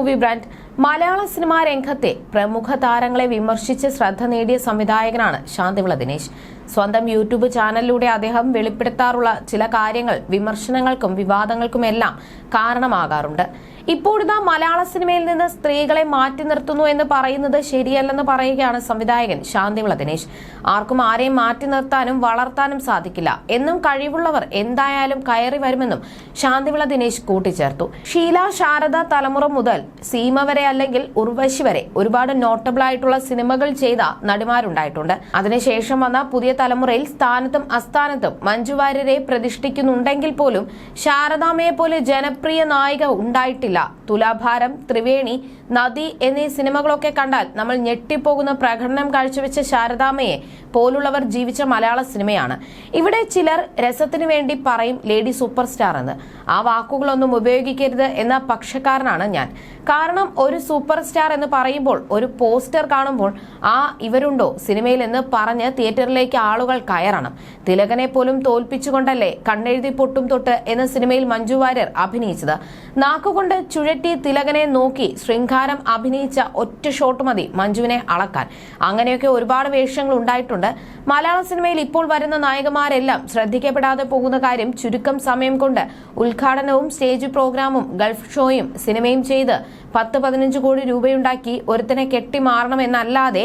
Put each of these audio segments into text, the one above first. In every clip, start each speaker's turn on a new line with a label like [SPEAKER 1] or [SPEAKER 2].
[SPEAKER 1] Movie brand മലയാള cinema രംഗത്തെ പ്രമുഖ താരങ്ങളെ വിമർശിച്ച് ശ്രദ്ധ നേടിയ സംവിധായകനാണ് ശാന്തിവിള ദിനേശ്. സ്വന്തം യൂട്യൂബ് ചാനലിലൂടെ അദ്ദേഹം വെളിപ്പെടുത്താറുള്ള ചില കാര്യങ്ങൾ വിമർശനങ്ങൾക്കും വിവാദങ്ങൾക്കുമെല്ലാം കാരണമാകാറുണ്ട്. ഇപ്പോഴിതാ മലയാള സിനിമയിൽ നിന്ന് സ്ത്രീകളെ മാറ്റി നിർത്തുന്നു എന്ന് പറയുന്നത് ശരിയല്ലെന്ന് പറയുകയാണ് സംവിധായകൻ ശാന്തിവിള ദിനേശ് ആർക്കും ആരെയും മാറ്റി നിർത്താനും വളർത്താനും സാധിക്കില്ല. എന്നും കഴിവുള്ളവർ എന്തായാലും കയറി വരുമെന്നും ശാന്തിവിള ദിനേശ് കൂട്ടിച്ചേർത്തു. ഷീല ശാരദ തലമുറ മുതൽ സീമ വരെ അല്ലെങ്കിൽ ഉർവശി വരെ ഒരുപാട് നോട്ടബിൾ ആയിട്ടുള്ള സിനിമകൾ ചെയ്ത നടിമാരുണ്ടായിട്ടുണ്ട്. അതിനുശേഷം വന്ന പുതിയ തലമുറയിൽ സ്ഥാനത്തും അസ്ഥാനത്തും മഞ്ജുവാര്യരെ പ്രതിഷ്ഠിക്കുന്നുണ്ടെങ്കിൽ പോലും ശാരദാമ്മയെ പോലെ ജനപ്രിയ നായിക ഉണ്ടായിട്ടില്ല. തുലാഭാരം ത്രിവേണി നദി എന്നീ സിനിമകളൊക്കെ കണ്ടാൽ നമ്മൾ ഞെട്ടിപ്പോകുന്ന പ്രകടനം കാഴ്ചവെച്ച ശാരദാമ്മയെ പോലുള്ളവർ ജീവിച്ച മലയാള സിനിമയാണ്. ഇവിടെ ചിലർ രസത്തിനു വേണ്ടി പറയും ലേഡി സൂപ്പർ സ്റ്റാർ എന്ന്. ആ വാക്കുകളൊന്നും ഉപയോഗിക്കരുത് എന്ന പക്ഷക്കാരനാണ് ഞാൻ. കാരണം ഒരു സൂപ്പർ സ്റ്റാർ എന്ന് പറയുമ്പോൾ ഒരു പോസ്റ്റർ കാണുമ്പോൾ ആ ഇവരുണ്ടോ? സിനിമയിൽ എന്ന് പറഞ്ഞ് തിയേറ്ററിലേക്ക് ആളുകൾ കയറണം. തിലകനെ പോലും തോൽപ്പിച്ചുകൊണ്ടല്ലേ കണ്ണെഴുതി പൊട്ടും തൊട്ട് എന്ന സിനിമയിൽ മഞ്ജു വാര്യർ അഭിനയിച്ചത്. നാക്കുകൊണ്ട് ചുഴറ്റി തിലകനെ നോക്കി ശൃംഗാരം അഭിനയിച്ച ഒറ്റ ഷോട്ട് മതി മഞ്ജുവിനെ അളക്കാൻ. അങ്ങനെയൊക്കെ ഒരുപാട് വേഷങ്ങൾ ഉണ്ടായിട്ടുണ്ട്. മലയാള സിനിമയിൽ ഇപ്പോൾ വരുന്ന നായകന്മാരെല്ലാം ശ്രദ്ധിക്കപ്പെടാതെ പോകുന്ന കാര്യം ചുരുക്കം സമയം കൊണ്ട് ഉദ്ഘാടനവും സ്റ്റേജ് പ്രോഗ്രാമും ഗൾഫ് ഷോയും സിനിമയും ചെയ്ത് പത്ത് പതിനഞ്ച് കോടി രൂപയുണ്ടാക്കി ഒരുത്തനെ കെട്ടിമാറണമെന്നല്ലാതെ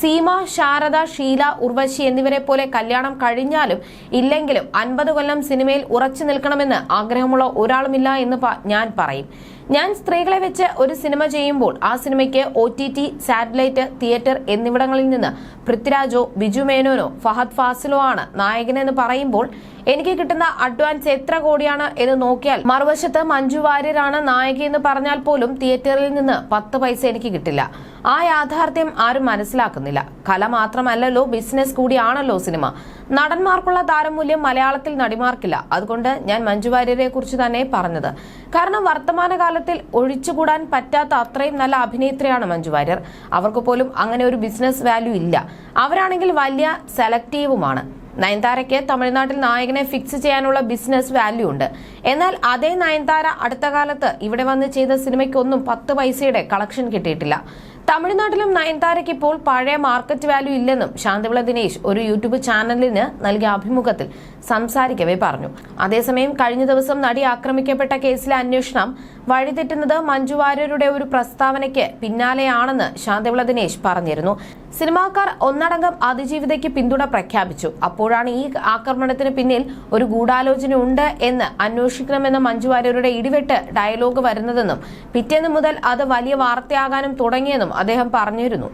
[SPEAKER 1] സീമ ശാരദ ഷീല ഉർവശി എന്നിവരെ പോലെ കല്യാണം കഴിഞ്ഞാലും ഇല്ലെങ്കിലും അൻപത് കൊല്ലം സിനിമയിൽ ഉറച്ചു നിൽക്കണമെന്ന് ആഗ്രഹമുള്ള ഒരാളുമില്ല എന്ന് ഞാൻ പറയും. ഞാൻ സ്ത്രീകളെ വെച്ച് ഒരു സിനിമ ചെയ്യുമ്പോൾ ആ സിനിമയ്ക്ക് O T T satellite theatre എന്നിവിടങ്ങളിൽ നിന്ന് പൃഥ്വിരാജോ ബിജു മേനോനോ ഫഹദ് ഫാസിലോ ആണ് നായകനെന്ന് പറയുമ്പോൾ എനിക്ക് കിട്ടുന്ന അഡ്വാൻസ് എത്ര കോടിയാണ് എന്ന് നോക്കിയാൽ മറുവശത്ത് മഞ്ജു വാര്യരാണ് നായിക എന്ന് പറഞ്ഞാൽ പോലും തിയേറ്ററിൽ നിന്ന് പത്ത് പൈസ എനിക്ക് കിട്ടില്ല. ആ യാഥാർത്ഥ്യം ആരും മനസ്സിലാക്കുന്നില്ല. കല മാത്രമല്ലല്ലോ ബിസിനസ് കൂടിയാണല്ലോ സിനിമ. നടന്മാർക്കുള്ള താരമൂല്യം മലയാളത്തിൽ നടിമാർക്കില്ല. അതുകൊണ്ട് ഞാൻ മഞ്ജു വാര്യരെ കുറിച്ച് തന്നെ പറഞ്ഞത്. കാരണം വർത്തമാനകാലത്തിൽ ഒഴിച്ചുകൂടാൻ പറ്റാത്ത അത്രയും നല്ല അഭിനേത്രിയാണ് മഞ്ജു വാര്യർ. അവർക്ക് പോലും അങ്ങനെ ഒരു ബിസിനസ് വാല്യൂ ഇല്ല. അവരാണെങ്കിൽ വലിയ സെലക്റ്റീവുമാണ്. നയൻതാരയ്ക്ക് തമിഴ്നാട്ടിൽ നായകനെ ഫിക്സ് ചെയ്യാനുള്ള ബിസിനസ് വാല്യൂ ഉണ്ട്. എന്നാൽ അതേ നയൻതാര അടുത്ത കാലത്ത് ഇവിടെ വന്ന് ചെയ്ത സിനിമയ്ക്കൊന്നും പത്ത് പൈസയുടെ കളക്ഷൻ കിട്ടിയിട്ടില്ല. തമിഴ്നാട്ടിലും നയൻതാരയ്ക്ക് ഇപ്പോൾ പഴയ മാർക്കറ്റ് വാല്യൂ ഇല്ലെന്നും ശാന്തിവിള ദിനേശ് ഒരു യൂട്യൂബ് ചാനലിന് നൽകിയ അഭിമുഖത്തിൽ സംസാരിക്കവേ പറഞ്ഞു. അതേസമയം കഴിഞ്ഞ ദിവസം നടി ആക്രമിക്കപ്പെട്ട കേസിലെ അന്വേഷണം വഴിതെറ്റുന്നത് മഞ്ജു വാര്യരുടെ ഒരു പ്രസ്താവനയ്ക്ക് പിന്നാലെയാണെന്ന് ശാന്തിവിള ദിനേശ് പറഞ്ഞിരുന്നു. സിനിമാക്കാർ ഒന്നടങ്കം അതിജീവിതയ്ക്ക് പിന്തുണ പ്രഖ്യാപിച്ചു. അപ്പോഴാണ് ഈ ആക്രമണത്തിന് പിന്നിൽ ഒരു ഗൂഢാലോചന ഉണ്ട് എന്ന് അന്വേഷിക്കണമെന്ന മഞ്ജു വാര്യരുടെ ഇടിവെട്ട് ഡയലോഗ് വരുന്നതെന്നും പിറ്റേന്ന് മുതൽ അത് വലിയ വാർത്തയാകാനും തുടങ്ങിയെന്നും അദ്ദേഹം പറഞ്ഞിരുന്നു.